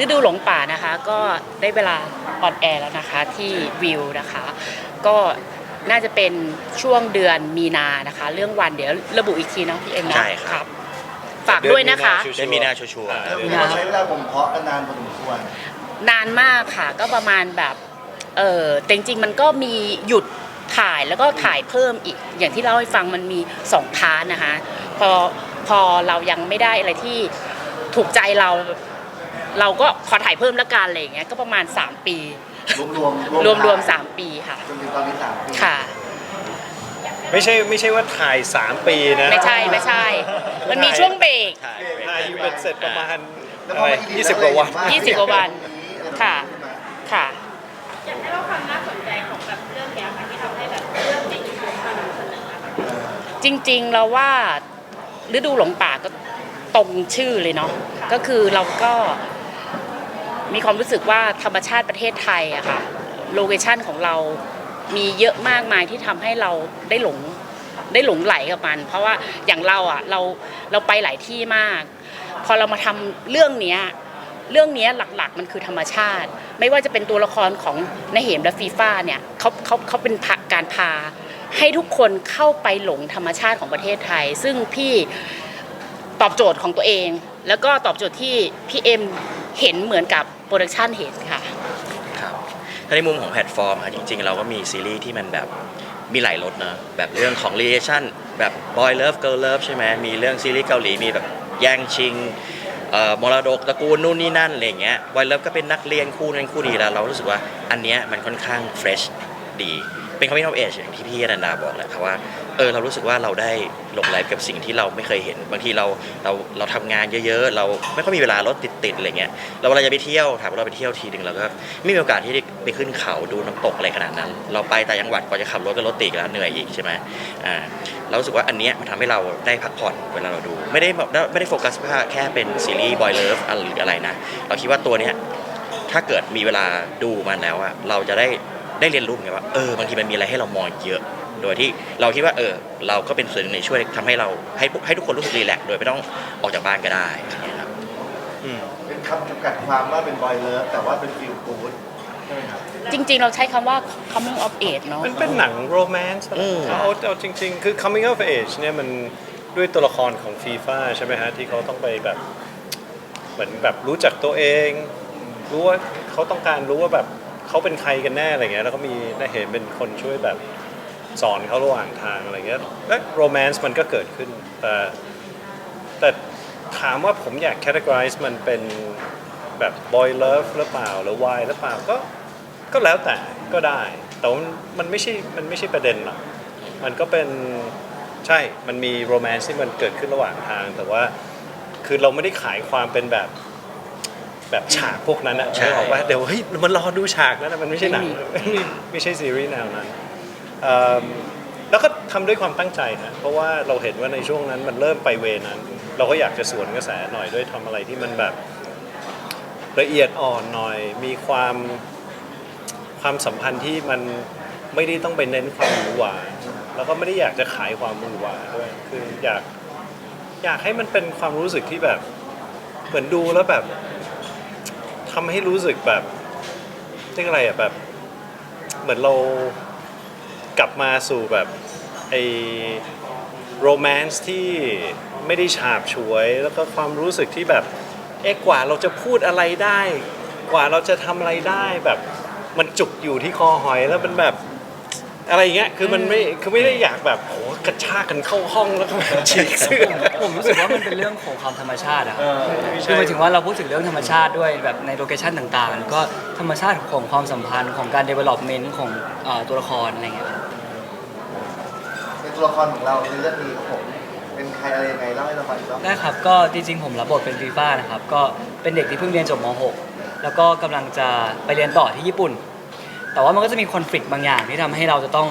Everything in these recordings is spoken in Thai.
ฤดูหลงป่านะคะ ก็ได้เวลาออนแอร์แล้วนะคะที่วิวนะคะ ก็น่าจะเป็นช่วงเดือนมีนานะคะ เรื่องวันเดี๋ยวระบุอีกทีเนาะพี่เอ็มเนาะใช่ครับ ฝากด้วยนะคะได้มีหน้าชัวร์ๆครับมีเราใช้เวลาบ่มเพาะกันนานพอสมควร นานมากค่ะก็ประมาณแบบเออแต่จริงๆมันก็มีหยุดถ่ายแล้วก็ถ่ายเพิ่มอีก อย่างที่เล่าให้ฟังมันมีสองพาร์ทนะคะพอพอเรายังไม่ได้อะไรที่ถูกใจเรา เราก็ขอถ่ายเพิ่มละกันอะไรอย่างเงี้ยก็ประมาณ 3 ปี รวมรวมรวมรวมสามปีค่ะ จนถึงตอนนี้สามปีค่ะ ไม่ใช่ไม่ใช่ว่าถ่าย 3 ปีนะไม่ใช่ไม่ใช่ มันมีช่วงเบรกใช่ถ่ายอยู่เป็นเสร็จประมาณแล้วอะพอไรมาอียี่สิบกว่าวัน20กว่าวัน ค่ะ ค่ะ อยากให้เราความน่าสนใจของแบบเรื่องเนี้ยค่ะที่ทำให้แบบเรื่องในยุคนี้มานำเสนออะค่ะจริงๆเราว่าฤดูหลงป่าก็ตรงชื่อเลยเนาะก็คือเราก็ มีความรู้สึกว่าธรรมชาติประเทศไทยอะค่ะโลเคชันของเรามีเยอะมากมายที่ทำให้เราได้หลงได้หลงไหลกับมัน เพราะว่าอย่างเราอะเราเราไปหลายที่มาก พอเรามาทำเรื่องเนี้ยเรื่องเนี้ยหลักๆ มันคือธรรมชาติ ไม่ว่าจะเป็นตัวละครของนาเหมและฟีฟ่าเนี่ยเขาเขาเขาเป็นพาการพา ให้ทุกคนเข้าไปหลงธรรมชาติของประเทศไทย ซึ่งพี่ตอบโจทย์ของตัวเอง แล้วก็ตอบโจทย์ที่พี่เอ็มเห็นเหมือนกับ โปรดักชันเห็นค่ะ ครับถ้าในมุมของแพลตฟอร์มครับจริงๆ เราก็มีซีรีส์ที่มันแบบมีหลายรสนะแบบเรื่องของ relation แบบ boy love girl love ใช่ไหมมีเรื่องซีรีส์เกาหลีมีแบบแย่งชิงเอ่อมรดกตระกูลนู่นนี่นั่นอะไรอย่างเงี้ย boy love ก็เป็นนักเรียนคู่นั้นคู่นี้แล้ว เรารู้สึกว่าอันเนี้ยมันค่อนข้าง fresh ดี เป็น coming of age อย่างที่พี่อนันดาบอกแหละครับว่าเออเรารู้สึกว่าเราได้หลงไหลกับสิ่งที่เราไม่เคยเห็น บางทีเราเราเราทำงานเยอะๆ เราไม่ค่อยมีเวลารถติดๆอะไรเงี้ยเราเวลาจะไปเที่ยวถามว่าเราไปเที่ยวทีหนึ่งเราก็ไม่มีโอกาสที่ได้ไปขึ้นเขาดูน้ำตกอะไรขนาดนั้น เราไปแต่างจังหวัดกว่าจะขับรถก็รถติดแล้วเหนื่อยอีกใช่ไหมอ่าเรารู้สึกว่าอันเนี้ยมันทำให้เราได้พักผ่อนเวลาเราดู ไม่ได้แบบไม่ได้โฟกัสแค่เป็นซีรีส์บอยเลิฟหรืออะไรนะเราคิดว่าตัวเนี้ยถ้าเกิดมีเวลาดูมันแล้วอะเราจะได้ ได้เรียนรู้ไงว่าเออบางทีมันมีอะไรให้เรามองเยอะ โดยที่เราคิดว่าเออเราก็เป็นส่วนหนึ่งในช่วยทำให้เราให้ให้ทุกคนรู้สึกรีแลกซ์โดยไม่ต้องออกจากบ้านก็ได้อย่างเงี้ยครับอืมเป็นคำจำกัดความว่าเป็นบอยเลิฟแต่ว่าเป็นฟิลกูดใช่ไหมครับจริงๆ เราใช้คำว่า coming of age เนาะมันเป็นหนังโรแมนต์อืมเอาเอาจริง ๆ คือ coming of age เนี่ยมันด้วยตัวละครของฟีฟ่าใช่ไหมฮะ ที่เขาต้องไปแบบ เหมือนแบบรู้จักตัวเอง รู้ว่าเขาต้องการรู้ว่าแบบ เขาเป็นใครกันแน่อะไรเงี้ยแล้วก็มีได้เห็นเป็นคนช่วยแบบสอนเขาระหว่างทางอะไรเงี้ยและโรแมนต์มันก็เกิดขึ้นแต่แต่ถามว่าผมอยาก categorize มันเป็นแบบ boy love หรือเปล่าหรือ why หรือเปล่าก็ก็แล้วแต่ก็ได้แต่ว่ามันไม่ใช่มันไม่ใช่ประเด็นหรอกมันก็เป็นใช่มันมีโรแมนต์ที่มันเกิดขึ้นระหว่างทาง แต่ว่าคือเราไม่ได้ขายความเป็นแบบ แบบฉากพวกนั้นอะใช่ไม่บอกว่าเดี๋ยวเฮ้ยมันรอดูฉากนั้นอะมันไม่ใช่หนังไม่มีไม่ใช่ซีรีส์แนวนั้นเอิ่มแล้วก็ทำด้วยความตั้งใจนะเพราะว่าเราเห็นว่าในช่วงนั้นมันเริ่มไปเวนั้น เราก็อยากจะสวนกระแสหน่อยด้วยทำอะไรที่มันแบบละเอียดอ่อนหน่อย มีความความสัมพันธ์ที่มันไม่ได้ต้องไปเน้นความหวือหวาแล้วก็ไม่ได้อยากจะขายความหวือหวาด้วยคืออยาก อยากให้มันเป็นความรู้สึกที่แบบ เหมือนดูแล้วแบบ ทำให้รู้สึกแบบเรียกอะไรอะแบบ เหมือนเรากลับมาสู่แบบไอโรแมนซ์ที่ไม่ได้ฉาบฉวย แล้วก็ความรู้สึกที่แบบเอ๊ะกว่าเราจะพูดอะไรได้ กว่าเราจะทำอะไรได้แบบ มันจุกอยู่ที่คอหอยแล้วมันแบบ อะไรอย่างเงี้ยคือมันไม่คือไม่ได้อยากแบบโหกระชากกันเข้าห้องแล้วก็แบบฉีกเสื้อ ผมรู้สึกว่ามันเป็นเรื่องของความธรรมชาติอะครับคือหมายถึงว่าเราพูดถึงเรื่องธรรมชาติด้วยแบบในโลเคชันต่างๆก็ธรรมชาติของความสัมพันธ์ของการ development ของเอ่อตัวละครอะไรเงี้ยครับเป็นตัวละครของเราในเรื่องนี้ครับผมเป็นใครอะไรยังไงเล่าให้เราฟังอีกรอบได้ครับก็จริงๆผมรับบทเป็นฟีฟ่านะครับก็เป็นเด็กที่เพิ่งเรียนจบม .6 แล้วก็กำลังจะไปเรียนต่อที่ญี่ปุ่น แต่ว่ามันก็จะมีคอนฟ lict บางอย่างที่ทำให้เราจะต้อง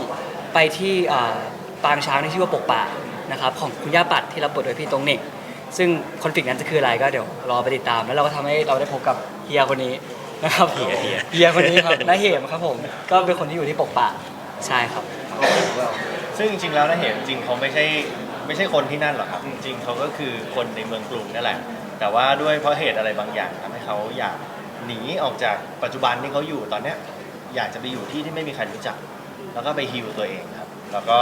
ไปที่อ่าปางช้างที่ชื่อว่าปกป่านะครับของคุณย่าปัดที่รับบทโดยพี่ตรงเน่งซึ่งคอนฟ lict นั้นจะคืออะไรก็เดี๋ยวรอไปติดตาม แล้วเราก็ทำให้เราได้พบกับเฮียคนนี้นะครับเฮียเฮีย เฮียคนนี้ครับน้าเหมครับผมก็เป็นคนที่อยู่ที่ปกป่าใช่ครับ ซึ่งจริงๆแล้วนะเห็นจริงเขาไม่ใช่ไม่ใช่คนที่นั่นหรอกครับ จริงๆเขาก็คือคนในเมืองกรุงนั่นแหละ แต่ว่าด้วยเพราะเหตุอะไรบางอย่างทำให้เขาอยากหนีออกจากปัจจุบันที่เขาอยู่ตอนเนี้ย อยากจะไปอยู่ที่ที่ไม่มีใครรู้จัก แล้วก็ไปฮิวตัวเองครับ แล้วก็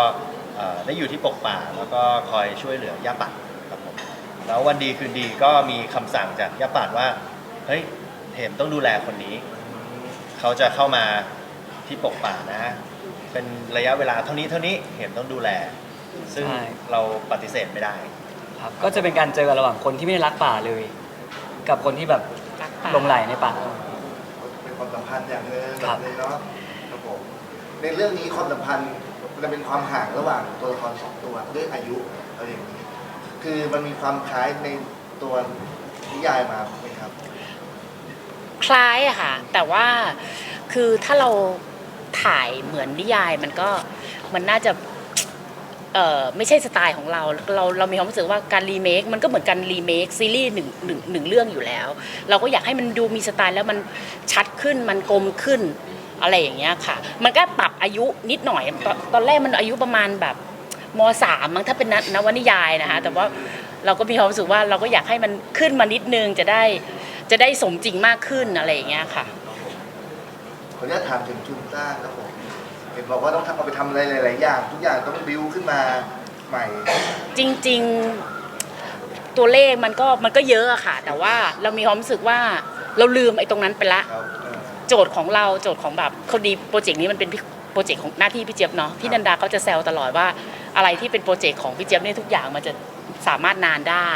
เอ่อได้อยู่ที่ปกป่า แล้วก็คอยช่วยเหลือย่าปัดครับผมแล้ววันดีคืนดีก็มีคำสั่งจากย่าปัดว่าเฮ้ยเห็มต้องดูแลคนนี้ เขาจะเข้ามาที่ปกป่านะ เป็นระยะเวลาเท่านี้เท่านี้เห็มต้องดูแล ซึ่งใช่ เราปฏิเสธไม่ได้ ครับก็จะเป็นการเจอกันระหว่างคนที่ไม่ได้รักป่าเลย กับคนที่แบบรักป่าหลงไหลในป่าเป็น ความสัมพันธ์อย่างหนึงแบครับ บนึงเนาะครับผมในเรื่องนี้ความสัมพันธ์มันจะเป็นความห่างระหว่างตัวละครสองตัวด้วยอายุอะไรอย่างนี้ คือมันมีความคล้ายในตัวนิยายมาไหมครับ คล้ายอะค่ะ แต่ว่าคือถ้าเราถ่ายเหมือนนิยายมันก็มันน่าจะ เออไม่ใช่สไตล์ของเราเราเรามีความรู้สึกว่าการรีเมคมันก็เหมือนการรีเมคซีรีส์หนึ่งหนึ่งหนึ่งเรื่องอยู่แล้ว เราก็อยากให้มันดูมีสไตล์แล้วมันชัดขึ้นมันกลมขึ้นอะไรอย่างเงี้ยค่ะ มันก็ปรับอายุนิดหน่อยตอนตอนแรกมันอายุประมาณแบบมสามมั้งถ้าเป็นนนวนิยายนะคะแต่ว่าเราก็มีความรู้สึกว่าเราก็อยากให้มันขึ้นมานิดนึงจะได้จะได้สมจริงมากขึ้นอะไรอย่างเงี้ยค่ะ ขออนุญาตถามถึงทุนสร้าครับผม เห็นบอกว่าต้องทำเอาไปทำอะไรหลายๆอย่าง ทุกอย่างต้องบิวขึ้นมาใหม่ จริงๆตัวเลขมันก็มันก็เยอะอะค่ะ แต่ว่าเรามีความรู้สึกว่าเราลืมไอ้ตรงนั้นไปละ ครับเออ โจทย์ของเราโจทย์ของแบบคนดีโปรเจกต์นี้มันเป็นโปรเจกต์ของหน้าที่พี่เจี๊ยบเนาะพี่นันดาเขาจะแซวตลอดว่าอะไรที่เป็นโปรเจกต์ของพี่เจี๊ยบเนี่ยทุกอย่างมันจะสามารถนานได้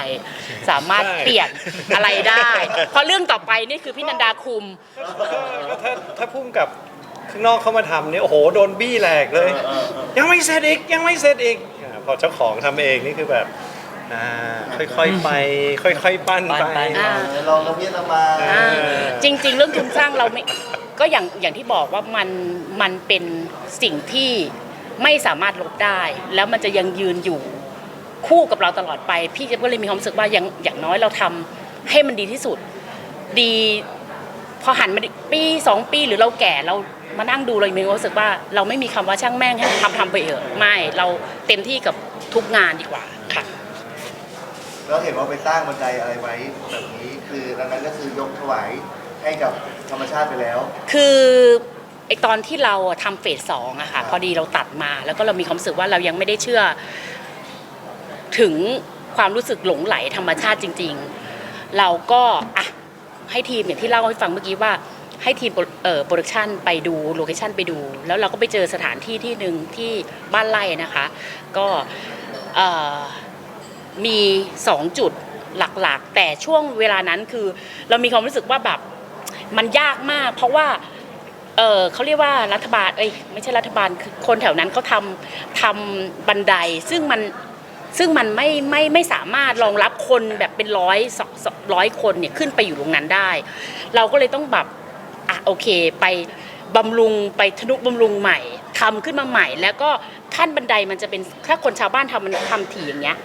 สามารถใช่เปลี่ยนอะไรได้ เพราะเรื่องต่อไปนี่คือพี่นันดาคุม ก็ถ้าถ้าพุ่มกับ ข้างนอกเข้ามาทำเนี่ยโอ้โหโดนบี้แหลกเลยยังไม่เสร็จอีกยังไม่เสร็จอีกอ่าพอเจ้าของทำเองนี่คือแบบอ่าค่อยๆไป ค่อยๆปั้นปั้นไปไปอ่าเออลองละเมียดละไมาอ่าจริง ๆ เรื่องทุนสร้างเราไม่ก็อย่างอย่างที่บอกว่ามันมันเป็นสิ่งที่ไม่สามารถลดได้ แล้วมันจะยังยืนอยู่คู่กับเราตลอดไป พี่ก็เลยมีความรู้สึกว่าอย่างอย่างน้อยเราทำให้มันดีที่สุด ดี พอหันมาปีสองปีหรือเราแก่เรา มานั่งดูเรามีความรู้สึกว่าเราไม่มีคำว่าช่างแม่งให้ทำทำไปเถอะไม่เราเต็มที่กับทุกงานดีกว่าค่ะแล้วเห็นว่าไปสร้างบันไดอะไรไว้แบบนี้คือดังนั้นก็คือยกถวายให้กับธรรมชาติไปแล้ว คือไอตอนที่เราทำเฟสสองอะค่ะพอดีเราตัดมา แล้วก็เรามีความรู้สึกว่าเรายังไม่ได้เชื่อ ถึงความรู้สึกหลงไหลธรรมชาติจริง ๆ เราก็อะให้ทีมอย่างที่เล่าให้ฟังเมื่อกี้ว่า ให้ทีมโปรดักชันไปดูโลเคชันไปดู แล้วเราก็ไปเจอสถานที่ที่หนึ่งที่บ้านไร่นะคะ ก็มีสองจุดหลักๆ แต่ช่วงเวลานั้นคือเรามีความรู้สึกว่าแบบมันยากมาก เพราะว่าเออเขาเรียกว่ารัฐบาลเอ้ยไม่ใช่รัฐบาลคือคนแถวนั้นเขาทำทำบันไดซึ่งมันซึ่งมันไม่ไม่ไม่สามารถรองรับคนแบบเป็นร้อยสองร้อยคนเนี่ยขึ้นไปอยู่ตรงนั้นได้ เราก็เลยต้องแบบ อะโอเค ไปบำรุงไปทนุบำรุงใหม่ทำขึ้นมาใหม่ แล้วก็ขั้นบันไดมันจะเป็นถ้าคนชาวบ้านทำมันทำถี่อย่างเงี้ย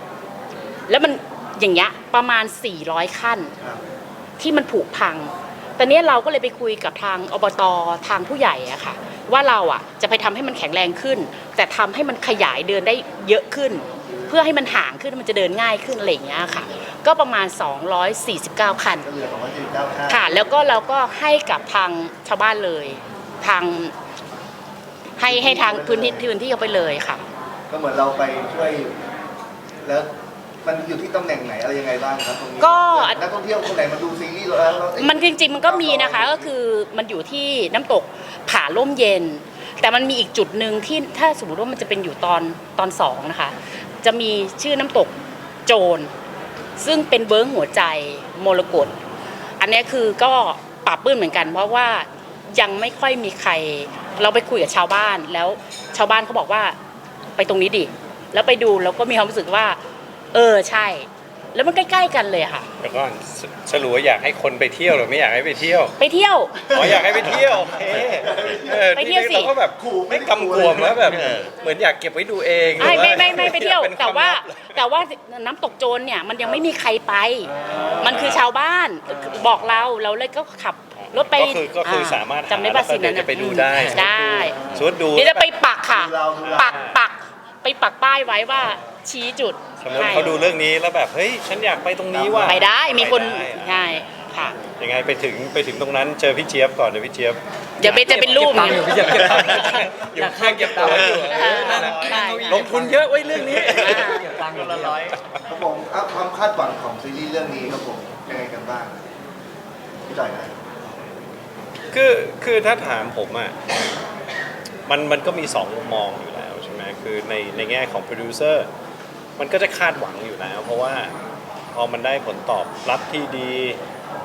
แล้วมันอย่างเงี้ยประมาณ 400 ขั้นครับที่มันผุพัง ตอนนี้เราก็เลยไปคุยกับทางอบตทางผู้ใหญ่อะค่ะ ว่าเราอะจะไปทำให้มันแข็งแรงขึ้น แต่ทำให้มันขยายเดินได้เยอะขึ้น เพื่อให้มันห่างขึ้นมันจะเดินง่ายขึ้นอะไรอย่างเงี้ยค่ะ ก็ประมาณ 249 คัน ก็เหลือ249ค่าค่ะ แล้วก็เราก็ให้กับทางชาวบ้านเลยทางให้ให้ทางพื้นที่พื้นที่เขาไปเลยค่ะ ก็เหมือนเราไปช่วยแล้วมันอยู่ที่ตำแหน่งไหนอะไรยังไงบ้างครับตรงนี้ก็ นักท่องเที่ยวคนไหนมาดูซีรีส์เราแล้วเราเอ๊ะมันจริงๆมันก็มีนะคะก็คือมันอยู่ที่น้ำตกผาล่มเย็น แต่มันมีอีกจุดหนึ่งที่ถ้าสมมติว่ามันจะเป็นอยู่ตอนตอนสองนะคะ จะมีชื่อน้ำตกโจร ซึ่งเป็นเบิร์กหัวใจมรกตอันนี้คือก็ปรับปื้นเหมือนกัน เพราะว่ายังไม่ค่อยมีใคร เราไปคุยกับชาวบ้านแล้วชาวบ้านเขาบอกว่าไปตรงนี้ดิแล้วไปดูแล้วก็มีความรู้สึกว่า เออใช่ แล้วมันใกล้ๆกันเลยอะค่ะแล้วก็สสรุปว่าอยากให้คนไปเที่ยวหรือไม่อยากให้ไปเที่ยว ไปเที่ยว อ๋ออยากให้ไปเที่ยวโอเคออไปเที่ยวสิเราก็แบบไม่กำกวมแล้วแบบเออเหมือนอยากเก็บไว้ดูเองไม่หรือไม่ไม่ไม่ไปเที่ยว ป็นแต่ว่าคมลับ แต่ว่าน้ำตกโจรเนี่ยมันยังไม่มีใครไป มันคือชาวบ้านบอกเราเราเลยก็ขับรถไปก็คือก็คือสามารถจำได้ป่ะหาสินั้นแล้วก็เดี๋ยวจะไปดูได้ ได้ สมมติดูเดี๋ยวจะไปปักค่ะดูเราดูเราปักปัก ไปปักป้ายไว้ว่าชี้จุดสมมติเขาดูเรื่องนี้แล้วแบบเฮ้ยฉันอยากไปตรงนี้ว่ะไปได้มีคนไปได้ใช่ค่ะโยังไงไปถึงไปถึงตรงนั้นเจอพี่เจี๊ยบก่อนเดี๋ยวพี่เจี๊ยบเดี๋ยวเบนจะเป็นรูปเก็บตังค์อยู่พี่เจี๊ยบเก็บตังค์อยู่ข้างเก็บตังค์อยู่อ่าใช่ลงทุนเยอะไว้เรื่องนี้เก็บตังค์อยู่ละร้อยครับผมอะความคาดหวังของซีรีส์เรื่องนี้ครับผมยังไงกันบ้างพี่จ่อยนะคือคือถ้าถามผมอะมันมันก็มีสองมุมมองอยู่แล้วใช่ไหม คือในในแง่ของโปรดิวเซอร์มันก็จะคาดหวังอยู่แล้ว เพราะว่าพอมันได้ผลตอบรับที่ดี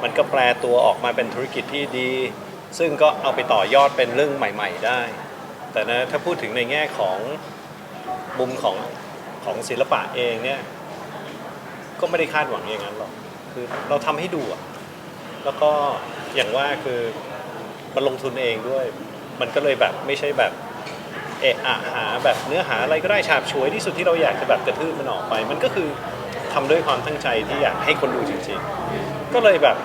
มันก็แปลตัวออกมาเป็นธุรกิจที่ดี ซึ่งก็เอาไปต่อยอดเป็นเรื่องใหม่ ๆ ได้ แต่นะถ้าพูดถึงในแง่ของมุมของของศิลปะเองเนี่ยก็ไม่ได้คาดหวังอย่างนั้นหรอกคือเราทำให้ดูอะแล้วก็อย่างว่าคือมันลงทุนเองด้วย มันก็เลยแบบไม่ใช่แบบ เอะอะหาแบบเนื้อหาอะไรก็ได้ฉาบฉวยที่สุดที่เราอยากจะแบบกระทืบมันออกไป มันก็คือทำด้วยความตั้งใจที่อยากให้คนดูจริงๆ ก็เลยแบบ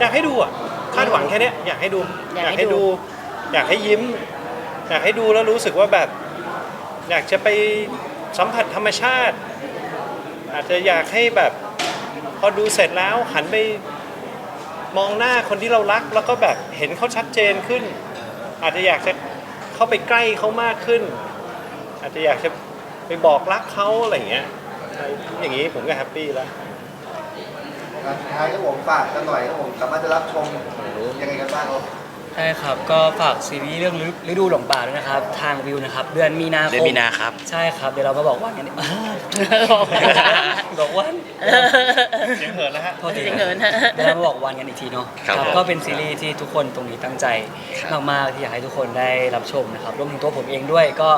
อยากให้ดูอะคาดหวังแค่เนี้ยอยากให้ดู อยากให้ดู อยากให้ยิ้ม อยากให้ดูแล้วรู้สึกว่าแบบ อยากจะไปสัมผัสธรรมชาติ อาจจะอยากให้แบบ พอดูเสร็จแล้วหันไปมองหน้าคนที่เรารัก แล้วก็แบบเห็นเขาชัดเจนขึ้น อาจจะอยากจะ เข้าไปใกล้เขามากขึ้น อาจจะอยากจะไปบอกรักเขาอะไรอย่างเงี้ยอย่างนี้ผมก็แฮปปี้แล้ว สุดท้ายก็ผมฝากกันหน่อยครับผมสามารถจะรับชมยังไงกันบ้างครับ ใช่ครับ ก็ฝากซีรีส์เรื่องฤดูหลงป่าด้วยนะครับ ทางวิวนะครับ เดือนมีนาคมเดือนมีนาครับ ใช่ครับ เดี๋ยวเรามาบอกวันกันดิบอกวันเสียงเหินแล้วฮะโทษทีเสียงเหินฮะเดี๋ยวเรามาบอกวันกันอีกทีเนาะครับผมก็เป็นซีรีส์ที่ทุกคนตรงนี้ตั้งใจครับมากๆที่อยากให้ทุกคนได้รับชมนะครับรวมถึงตัวผมเองด้วยก็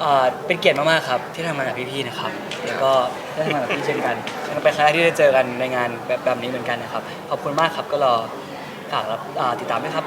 เอ่อเป็นเกียรติมากๆครับที่ทำงานกับพี่ๆนะครับ แล้วก็ได้ทำงานกับพี่เช่นกันแล้วเป็นครั้งแรกที่ได้เจอกันในงานแบบแบบนี้เหมือนกันนะครับขอบคุณมากครับก็รอฝากรับอ่าติดตามด้วยครับ